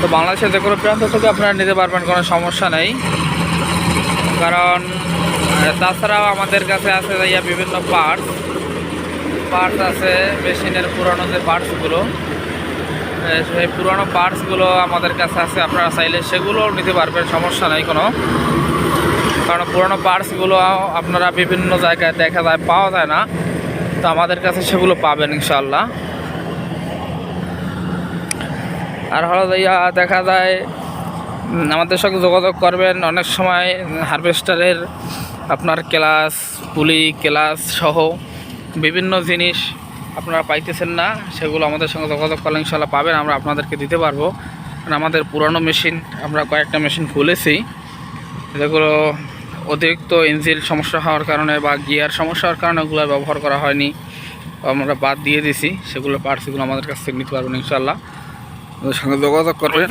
তো বাংলাদেশের যে কোনো প্রান্ত থেকে আপনারা নিতে পারবেন, কোনো সমস্যা নেই। কারণ তাছাড়াও আমাদের কাছে আছে ইয়া বিভিন্ন পার্টস পার্টস আছে মেশিনের পুরনো যে পার্টসগুলো সেই পুরনো পার্টসগুলো আমাদের কাছে আছে, আপনারা চাইলে সেগুলোও নিতে পারবেন, সমস্যা নেই কোনো। কারণ পুরনো পার্টসগুলো আপনারা বিভিন্ন জায়গায় দেখা যায়, পাওয়া যায় না। তো আমাদের কাছে সেগুলো পাবেন ইনশাল্লাহ আর হলো ইয়া, দেখা যায় আমাদের সঙ্গে যোগাযোগ করবেন। অনেক সময় হারভেস্টারের আপনার ক্লাস, পুলি ক্লাস সহ বিভিন্ন জিনিস আপনারা পাইতেছেন না, সেগুলো আমাদের সঙ্গে যোগাযোগ করলে ইনশাল্লাহ পাবেন, আমরা আপনাদেরকে দিতে পারব। কারণ আমাদের পুরনো মেশিন, আমরা কয়েকটা মেশিন খুলেছি। যেগুলো অতিরিক্ত ইঞ্জিন সমস্যা হওয়ার কারণে বা গিয়ার সমস্যা হওয়ার কারণে ওগুলো ব্যবহার করা হয়নি। আমরা বাদ দিয়ে দিছি, সেগুলো পার্টসগুলো আমাদের কাছ থেকে নিতে পারবেন ইনশাল্লাহ সঙ্গে যোগাযোগ করবেন।